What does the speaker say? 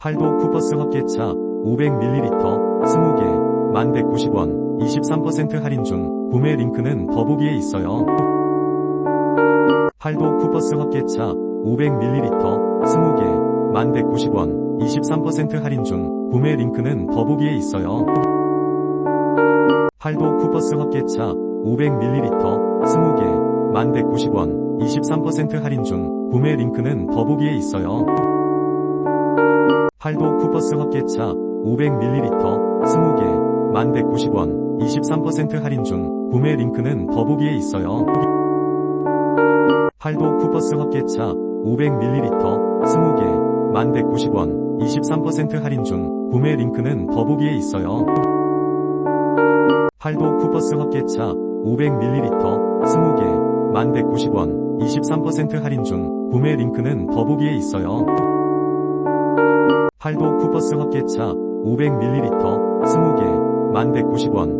팔도 쿠퍼스 헛개차 500ml 20개 1190원 23% 할인 중 구매 링크는 더보기에 있어요. 팔도 쿠퍼스 헛개차 500ml 20개 1190원 23% 할인 중 구매 링크는 더보기에 있어요. 팔도 쿠퍼스 헛개차 500ml 20개 1190원 23% 할인 중 구매 링크는 더보기에 있어요. 팔도 쿠퍼스 헛개차 500ml 20개 1190원 23% 할인 중 구매 링크는 더보기에 있어요. 팔도 쿠퍼스 헛개차 500ml 20개 1190원 23% 할인 중 구매 링크는 더보기에 있어요. 팔도 쿠퍼스 헛개차 500ml 20개 1190원 23% 할인 중 구매 링크는 더보기에 있어요. 팔도 쿠퍼스 헛개차 500ml 20개 1190원